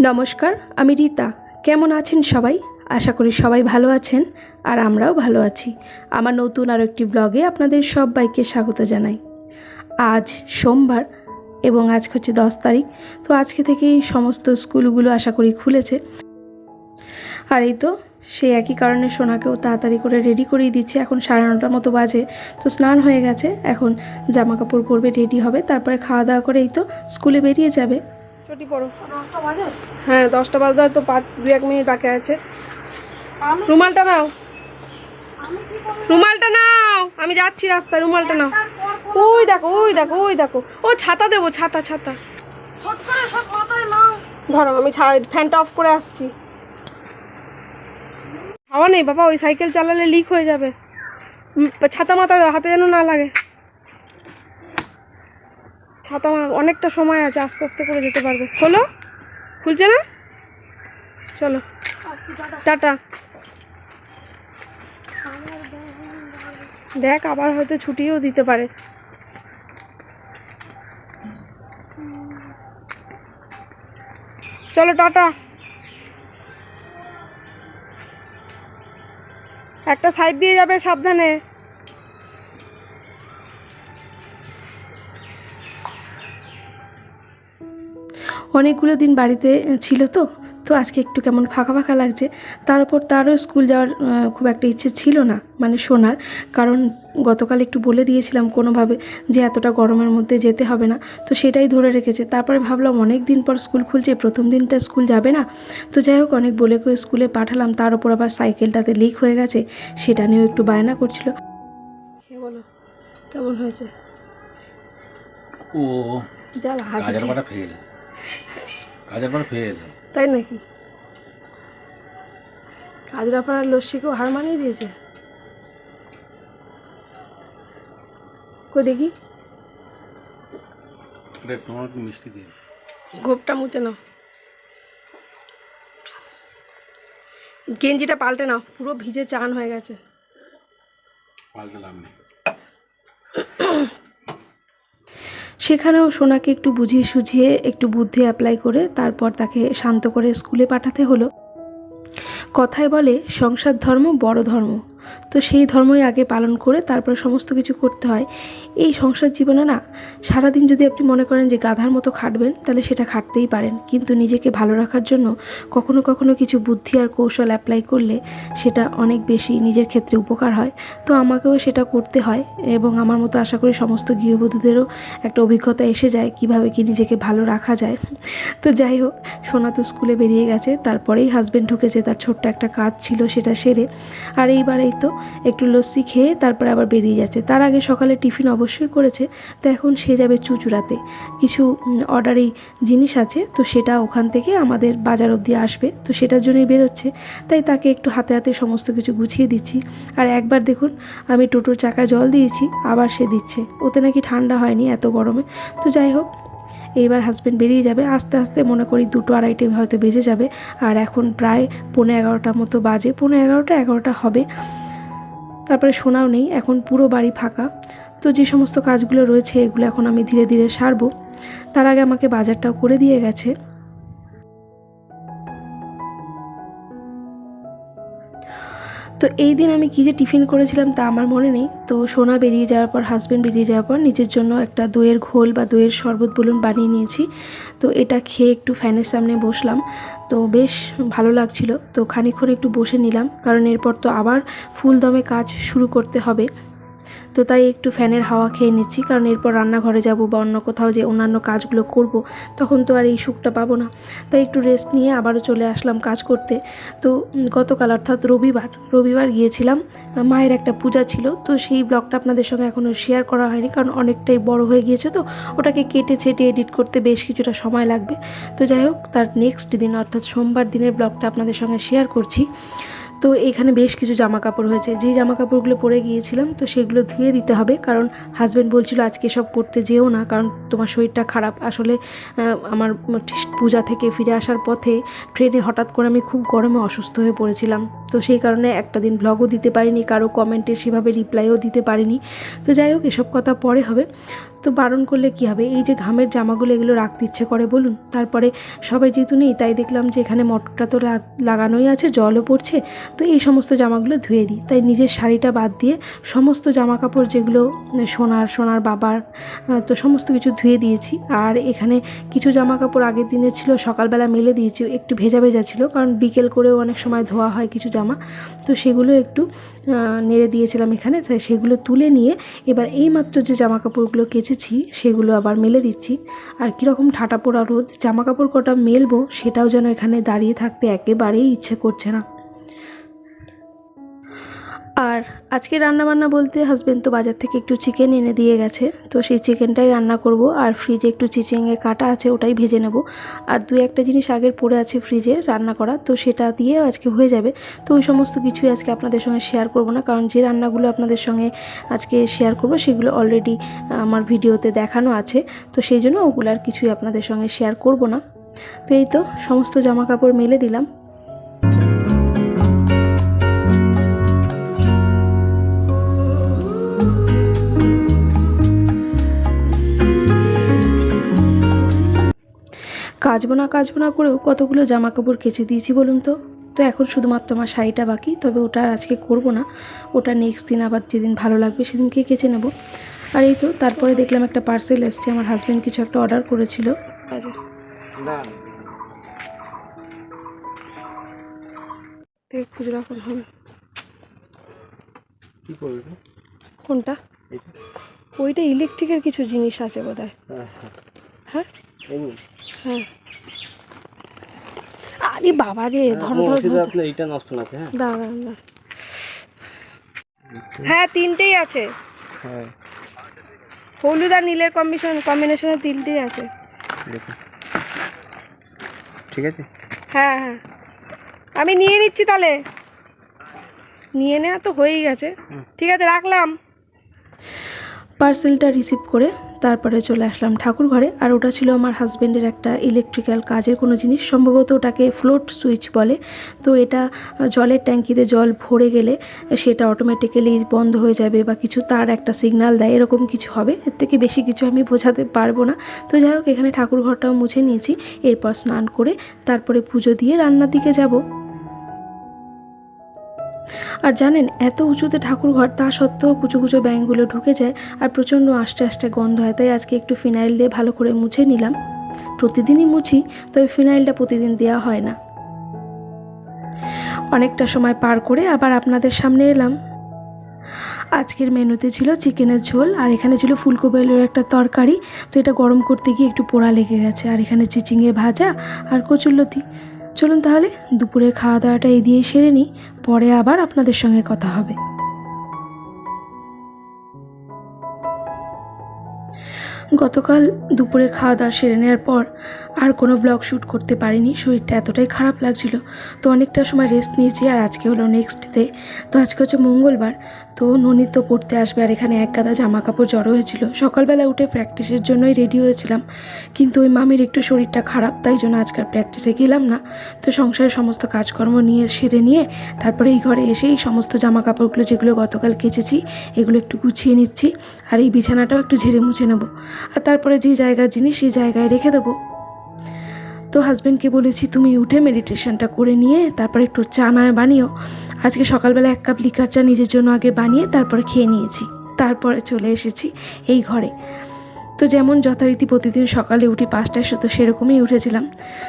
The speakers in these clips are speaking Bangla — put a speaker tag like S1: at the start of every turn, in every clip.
S1: নমস্কার, আমি রীতা। কেমন আছেন সবাই? আশা করি সবাই ভালো আছেন আর আমরাও ভালো আছি। আমার নতুন আরও একটি ব্লগে আপনাদের সবাইকে স্বাগত জানাই। আজ সোমবার এবং আজকে হচ্ছে দশ তারিখ, তো আজকে থেকেই সমস্ত স্কুলগুলো আশা করি খুলেছে। আর এই তো সেই একই কারণে সোনাকেও তাড়াতাড়ি করে রেডি করিয়ে দিচ্ছে। এখন সাড়ে নটার মতো বাজে, তো স্নান হয়ে গেছে। এখন জামা কাপড় পরবে, রেডি হবে। তারপরে খাওয়া দাওয়া করে এই তো স্কুলে বেরিয়ে যাবে। চটি পড়ো। হ্যাঁ দশটা বাজতে তো পাঁচ দু এক মিনিট বাকি আছে। রুমালটা নাও। রুমালটা নাও। আমি যাচ্ছি রাস্তায় রুমালটা নাও। ওই দেখো ওই দেখো ওই দেখো। ও ছাতা দেবো ছাতা ছাতা। ধরো আমি ফ্যানটা অফ করে আসছি। হাওয়া নেই বাবা ওই সাইকেল চালালে লিক হয়ে যাবে। ছাতা মাথা হাতে যেন না লাগে। ছাতা অনেকটা সময় আছে, আস্তে আস্তে করে যেতে পারবে। হলো? খুলছে না? চলো। টাটা। দেখ, আবার হয়তো ছুটিও দিতে পারে। চলো, টাটা। একটা সাইড দিয়ে যাবে সাবধানে। অনেকগুলো দিন বাড়িতে ছিল তো তো আজকে একটু কেমন ফাঁকা ফাঁকা লাগছে। তার উপর তারও স্কুল যাওয়ার খুব একটা ইচ্ছে ছিল না মানে শোনার। কারণ গতকাল একটু বলে দিয়েছিলাম কোনোভাবে যে এতটা গরমের মধ্যে যেতে হবে না তো সেটাই ধরে রেখেছে। তারপরে ভাবলাম অনেক দিন পর স্কুল খুলছে প্রথম দিনটা স্কুল যাবে না। তো যাই হোক অনেক বলে করে স্কুলে পাঠালাম তার উপর আবার সাইকেলটাতে লিক হয়ে গেছে সেটা নিয়েও একটু বায়না করছিল। বলো কেমন হয়েছে?
S2: ও
S1: তাই নাকি? কাজরাপাড়ার লস্যিকেও হার মানিয়ে দিয়েছে? কই দেখি?
S2: তোমার মিষ্টি দিন।
S1: গোপটা মুছে নাও। গেঞ্জিটা পাল্টে নাও পুরো ভিজে চান হয়ে গেছে।
S2: পাল্টে লাভ নেই।
S1: সেখানেও সোনাকে একটু বুঝিয়ে সুঝিয়ে, একটু বুদ্ধি অ্যাপ্লাই করে তারপর তাকে শান্ত করে স্কুলে পাঠাতে হলো। কথায় বলে, সংসার ধর্ম বড় ধর্ম। তো সেই ধর্মই আগে পালন করে তারপর সমস্ত কিছু করতে হয়। এই সংসার জীবনে না, সারাদিন যদি আপনি মনে করেন যে গাধার মতো খাটবেন, তাহলে সেটা খাটতেই পারেন। কিন্তু নিজেকে ভালো রাখার জন্য কখনো কখনো কিছু বুদ্ধি আর কৌশল অ্যাপ্লাই করলে সেটা অনেক বেশি নিজের ক্ষেত্রে উপকার হয়। তো আমাকেও সেটা করতে হয় এবং আমার মতো আশা করি সমস্ত গৃহবধূদেরও একটা অভিজ্ঞতা এসে যায় কীভাবে কি নিজেকে ভালো রাখা যায়। তো যাই হোক, সোনা তো স্কুলে বেরিয়ে গেছে, তারপরেই হাজব্যান্ড ঢুকেছে, তার ছোট্ট একটা কাজ ছিল সেটা সেরে। আর এইবার এই তো একটু লস্যি খেয়ে তারপরে আবার বেরিয়ে যাচ্ছে। তার আগে সকালে টিফিন অবশ্যই করেছে, তো এখন সে যাবে চুচুড়াতে। কিছু অর্ডারি জিনিস আছে, তো সেটা ওখান থেকে আমাদের বাজার অবধি আসবে, তো সেটার জন্যই বেরোচ্ছে। তাই তাকে একটু হাতে হাতে সমস্ত কিছু গুছিয়ে দিচ্ছি। আর একবার দেখুন, আমি টোটোর চাকায় জল দিয়েছি, আবার সে দিচ্ছে। ওতে নাকি ঠান্ডা হয়নি এত গরমে। তো যাই হোক, এইবার হাজব্যান্ড বেরিয়ে যাবে। আস্তে আস্তে মনে করি দুটো আড়াইটে হয়তো বেজে যাবে। আর এখন প্রায় পৌনে এগারোটা মতো বাজে। পৌনে এগারোটা এগারোটা হবে। তারপরে শোনাও নেই, এখন পুরো বাড়ি ফাঁকা। তো যে সমস্ত কাজগুলো রয়েছে, এগুলো এখন আমি ধীরে ধীরে সারবো। তার আগে আমাকে বাজারটাও করে দিয়ে গেছে। তো এই দিন আমি কি যে টিফিন করেছিলাম তা আমার মনে নেই। তো সোনা বেরিয়ে যাওয়ার পর হাজব্যান্ড বেরিয়ে যাওয়ার পর নিজের জন্য একটা দইয়ের ঘোল বা দইয়ের শরবত বলুন বানিয়ে নিয়েছি। তো এটা খেয়ে একটু ফ্যানের সামনে বসলাম। তো বেশ ভালো লাগছিল। তো খানিক্ষণ একটু বসে নিলাম। কারণ এরপর তো আবার ফুল দমে কাজ শুরু করতে হবে। তো তাই একটু ফ্যানের হাওয়া খেয়ে নিচ্ছি, কারণ এরপর রান্নাঘরে যাব বা অন্য কোথাও যে অন্যান্য কাজগুলো করব, তখন তো আর এই সুখটা পাবো না। তাই একটু রেস্ট নিয়ে আবারও চলে আসলাম কাজ করতে। তো গতকাল অর্থাৎ রবিবার রবিবার গিয়েছিলাম, মায়ের একটা পূজা ছিল, তো সেই ব্লগটা আপনাদের সঙ্গে এখনও শেয়ার করা হয়নি, কারণ অনেকটাই বড় হয়ে গিয়েছে তো, ওটাকে কেটে ছেটে এডিট করতে বেশ কিছুটা সময় লাগবে। তো যাই হোক, তার নেক্সট দিন অর্থাৎ সোমবার দিনের ব্লগটা আপনাদের সঙ্গে শেয়ার করছি। তো এখানে বেশ কিছু জামা কাপড় হয়েছে। যেই জামা কাপড়গুলো পরে গিয়েছিলাম, তো সেগুলো ধুয়ে দিতে হবে। কারণ হাজব্যান্ড বলছিল, আজকে সব করতে যেও না, কারণ তোমার শরীরটা খারাপ। আসলে আমার পূজা থেকে ফিরে আসার পথে ট্রেনে হঠাৎ করে আমি খুব গরমে অসুস্থ হয়ে পড়েছিলাম। তো সেই কারণে একটা দিন ব্লগও দিতে পারিনি, কারও কমেন্টে সেভাবে রিপ্লাইও দিতে পারিনি। তো যাই হোক, এসব কথা পরে হবে। তো বারণ করলে কি হবে? এই যে ঘামের জামাগুলো এগুলো রাখতে ইচ্ছে করে, বলুন। তারপরে সবাই যেহেতু নেই, তাই দেখলাম যে এখানে মোটরটা তো লাগানোই আছে, জলও পড়ছে। তো এই সমস্ত জামাগুলো ধুয়ে দিই। তাই নিজের শাড়িটা বাদ দিয়ে সমস্ত জামা কাপড় যেগুলো সোনার সোনার বাবার তো সমস্ত কিছু ধুয়ে দিয়েছি। আর এখানে কিছু জামা কাপড় আগের দিনে ছিল, সকালবেলা মেলে দিয়েছি, একটু ভেজা ভেজা ছিল, কারণ বিকেল করেও অনেক সময় ধোয়া হয় কিছু জামা। তো সেগুলো একটু নেড়ে দিয়েছিলাম এখানে, তাই সেগুলো তুলে নিয়ে এবার এই মাত্র যে জামা কাপড়গুলো কেচেছি সেগুলো আবার মেলে দিচ্ছি। আর কীরকম ঠাটা পোড়া রোদ জামা কাপড় কটা মেলবো, সেটাও যেন এখানে দাঁড়িয়ে থাকতে একেবারেই ইচ্ছে করছে না। আর আজকে রান্না বান্না বলতে হাজবেন্ড তো বাজার থেকে একটু চিকেন এনে দিয়ে গেছে, তো সেই চিকেনটাই রান্না করব। আর ফ্রিজে একটু চিচিংয়ে কাটা আছে, ওটাই ভেজে নেব। আর দু একটা জিনিস আগের পড়ে আছে ফ্রিজে রান্না করা, তো সেটা দিয়ে আজকে হয়ে যাবে। তো ওই সমস্ত কিছুই আজকে আপনাদের সঙ্গে শেয়ার করব না, কারণ যে রান্নাগুলো আপনাদের সঙ্গে আজকে শেয়ার করব, সেগুলো অলরেডি আমার ভিডিওতে দেখানো আছে। তো সেই জন্য ওগুলো আর কিছুই আপনাদের সঙ্গে শেয়ার করব না। তো এই তো, সমস্ত জামা কাপড় মেলে দিলাম। কাচবো না কাচবো না করেও কতগুলো জামা কাপড় কেচে দিয়েছি বলুন তো? তো এখন শুধুমাত্র আমার শাড়িটা বাকি তবে ওটা আর আজকে করব না। ওটা নেক্সট দিন আবার যেদিন ভালো লাগবে সেদিনকে কেচে নেব। আর এই তো তারপরে দেখলাম একটা পার্সেল এসছে আমার হাজব্যান্ড কিছু একটা অর্ডার করেছিল। খুচরা কোন হবে
S2: কি করবে
S1: কোনটা? ওইটা ইলেকট্রিকের কিছু জিনিস আছে বোধ হয়?
S2: হ্যাঁ, হ্যাঁ।
S1: হ্যাঁ। হ্যাঁ আরে বাবা রে ধরো
S2: আমার
S1: ধরো
S2: ওষুধে এইটা নষ্ট না আছে হ্যাঁ?
S1: দাঁড়া দাঁড়া হ্যাঁ তিনটেই আছে।
S2: হ্যাঁ।
S1: হলুদ আর নীলের কম্বিনেশন কম্বিনেশনে তিনটেই আছে।
S2: ঠিক আছে?
S1: হ্যাঁ হ্যাঁ। আমি নিয়ে নিচ্ছি তাহলে। নিয়ে নেওয়া তো হয়েই গেছে। ঠিক আছে রাখলাম। পার্সেলটা রিসিভ করে তারপরে চলে আসলাম ঠাকুর ঘরে আর ওটা ছিল আমার হাজব্যান্ডের একটা ইলেকট্রিক্যাল কাজের কোনো জিনিস। সম্ভবত ওটাকে ফ্লোট সুইচ বলে। তো এটা জলের ট্যাঙ্কিতে জল ভরে গেলে সেটা অটোমেটিক্যালি বন্ধ হয়ে যাবে বা কিছু তার একটা সিগন্যাল দেয়, এরকম কিছু হবে। এর থেকে বেশি কিছু আমি বোঝাতে পারব না। তো যাই হোক, এখানে ঠাকুর ঘরটাও মুছে নিয়েছি। এরপর স্নান করে তারপরে পুজো দিয়ে রান্নার দিকে যাব। আর জানেন, এত উঁচুতে ঠাকুর ঘর তা সত্ত্বেও কুচো কুচো ব্যাঙগুলো ঢুকে যায় আর প্রচণ্ড আস্তে আস্তে গন্ধ হয়। তাই আজকে একটু ফিনাইল দিয়ে ভালো করে মুছে নিলাম। প্রতিদিনই মুছি, তবে ফিনাইলটা প্রতিদিন দেওয়া হয় না। অনেকটা সময় পার করে আবার আপনাদের সামনে এলাম। আজকের মেনুতে ছিল চিকেনের ঝোল, আর এখানে ছিল ফুলকপি আলুর একটা তরকারি। তো এটা গরম করতে গিয়ে একটু পোড়া লেগে গেছে। আর এখানে চিচিঙে ভাজা আর কচুরলতি। চলুন তাহলে দুপুরে খাওয়া দাওয়াটা এই দিয়ে সেরে নিই, পরে আবার আপনাদের সঙ্গে কথা হবে। গতকাল দুপুরে খাওয়া দাওয়া সেরে নেওয়ার পর আর কোনো ব্লগ শ্যুট করতে পারিনি, শরীরটা এতটাই খারাপ লাগছিল। তো অনেকটা সময় রেস্ট নিয়েছি আর আজকে হলো নেক্সট ডে তো আজকে হচ্ছে মঙ্গলবার, তো ননিত তো পড়তে আসবে আর এখানে এক গাদা জামা কাপড় জড়ো হয়েছিল। সকালবেলা উঠে প্র্যাকটিসের জন্যই রেডি হয়েছিলাম, কিন্তু ওই মামির একটু শরীরটা খারাপ, তাই জন্য আজকাল প্র্যাকটিসে গেলাম না। তো সংসারের সমস্ত কাজকর্ম নিয়ে, সেরে নিয়ে তারপরে এই ঘরে এসে এই সমস্ত জামা কাপড়গুলো যেগুলো গতকাল কেচেছি, এগুলো একটু গুছিয়ে নিচ্ছি। আর এই বিছানাটাও একটু ঝেড়ে মুছে নেব। আর তারপরে যে জায়গার জিনিস, সেই জায়গায় রেখে দেবো। তো হাজব্যান্ডকে বলেছি, তুমি উঠে মেডিটেশনটা করে নিয়ে তারপরে একটু চা নয় বানিও। আজকে সকালবেলা এক কাপ লিকার চা নিজের জন্য আগে বানিয়ে তারপরে খেয়ে নিয়েছি। তারপরে চলে এসেছি এই ঘরে। তো যেমন যথারীতি প্রতিদিন সকালে উঠি পাঁচটায় তো সেরকমই উঠেছিলাম।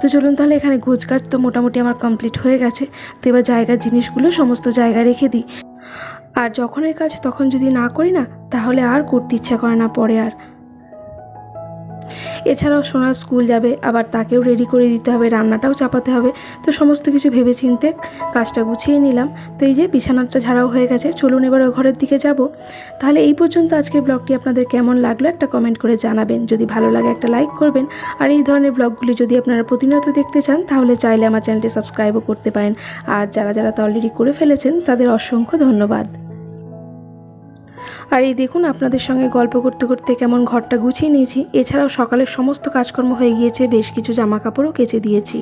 S1: তো চলুন তাহলে এখানে গোছ কাজ তো মোটামুটি আমার কমপ্লিট হয়ে গেছে। তো এবার জায়গার জিনিসগুলো সমস্ত জায়গায় রেখে দিই। আর যখনের কাজ তখন যদি না করি না, তাহলে আর করতে ইচ্ছা করে না পরে আর। এছাড়াও সোনার স্কুল যাবে, আবার তাকেও রেডি করে দিতে হবে, রান্নাটাও চাপাতে হবে। তো সমস্ত কিছু ভেবে চিনতে কাজটা গুছিয়ে নিলাম। তো এই যে বিছানাটা ঝাড়াও হয়ে গেছে, চলুন এবার ঘরের দিকে যাব। তাহলে এই পর্যন্ত আজকের ব্লগটি আপনাদের কেমন লাগল একটা কমেন্ট করে জানাবেন। যদি ভালো লাগে একটা লাইক করবেন। আর এই ধরনের ব্লগগুলি যদি আপনারা প্রতিনিয়ত দেখতে চান, তাহলে চাইলে আমার চ্যানেলটি সাবস্ক্রাইবও করতে পারেন। আর যারা যারা তো অলরেডি করে ফেলেছেন, তাদের অসংখ্য ধন্যবাদ। আর এই দেখুন, আপনাদের সঙ্গে গল্প করতে করতে কেমন ঘরটা গুছিয়ে নিয়েছি। এছাড়াও সকালের সমস্ত কাজকর্ম হয়ে গিয়েছে, বেশ কিছু জামা কাপড়ও কেচে দিয়েছি।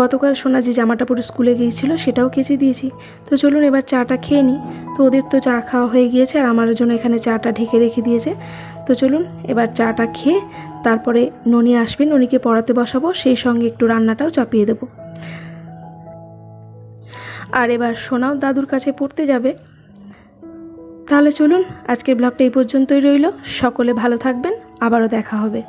S1: গতকাল সোনা যে জামাটা পরে স্কুলে গিয়েছিল, সেটাও কেচে দিয়েছি। তো চলুন এবার চাটা খেয়ে নিই। তো ওদের তো চা খাওয়া হয়ে গিয়েছে, আর আমার জন্য এখানে চাটা ঢেকে রেখে দিয়েছে। তো চলুন এবার চাটা খেয়ে তারপরে ননি আসবে, ননিকে পড়াতে বসাবো, সেই সঙ্গে একটু রান্নাটাও চাপিয়ে দেবো। আর এবার সোনাও দাদুর কাছে পড়তে যাবে। তাহলে চলুন আজকের ব্লগটা এই পর্যন্তই রইল। সকলে ভালো থাকবেন আবারও দেখা হবে।